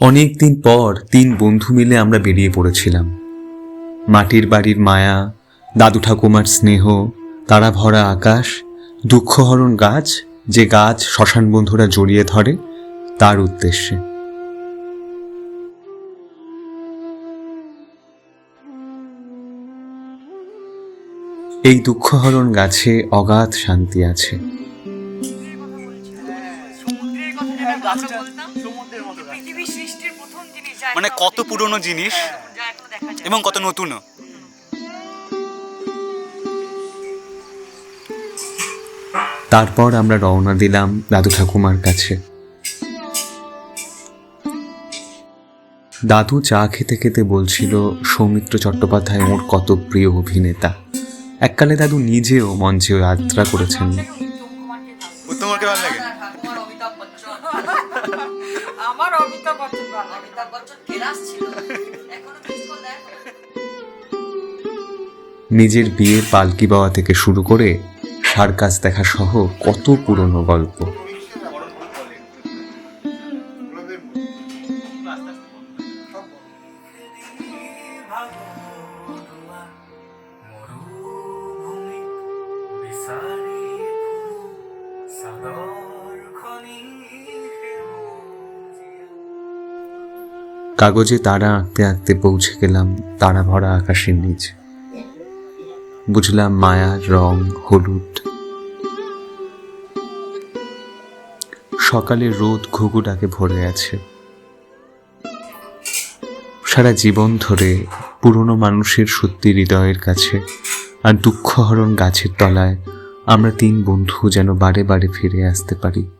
অনেক দিন পর তিন বন্ধু মিলে আমরা বেরিয়ে পড়েছিলাম। মাটির বাড়ির মায়া, দাদু ঠাকুমার স্নেহ, তারা ভরা আকাশ, দুঃখহরণ গাছ যে গাছ শ্মশান বন্ধুরা জড়িয়ে ধরে তার উদ্দেশ্যে। এই দুঃখহরণ গাছে অগাধ শান্তি আছে। সমুদ্রের সৃষ্টির প্রথম জিনিস মানে কত পুরনো জিনিস এবং কত নতুনও তারপর আমরা রওনা দিলাম দাদু ঠাকুমার কাছে দাদু চা খেতে খেতে বলছিল সৌমিত্র চট্টোপাধ্যায় ওর কত প্রিয় অভিনেতা এককালে দাদু নিজেও মঞ্চে যাত্রা করেছেন ভালো লাগে আমার অমিতাভ বচ্চন অমিতাভ বচ্চন কেরাস ছিল। এখনও মিস কল নিজের বিয়ের পালকি বাওয়া থেকে শুরু করে সার্কাস দেখা সহ কত পুরনো গল্প। কাগজে তারা আঁকতে আঁকতে পৌঁছে গেলাম তারা ভরা আকাশের নিচে। বুঝলাম মায়ার রং, হলুদ। সকালে রোদ ঘুঘু ডাকে ভরে আছে। সারা জীবন ধরে পুরনো মানুষের সত্যি হৃদয়ের কাছে আর দুঃখহরণ গাছের তলায় আমরা তিন বন্ধু যেন বারে বারে ফিরে আসতে পারি।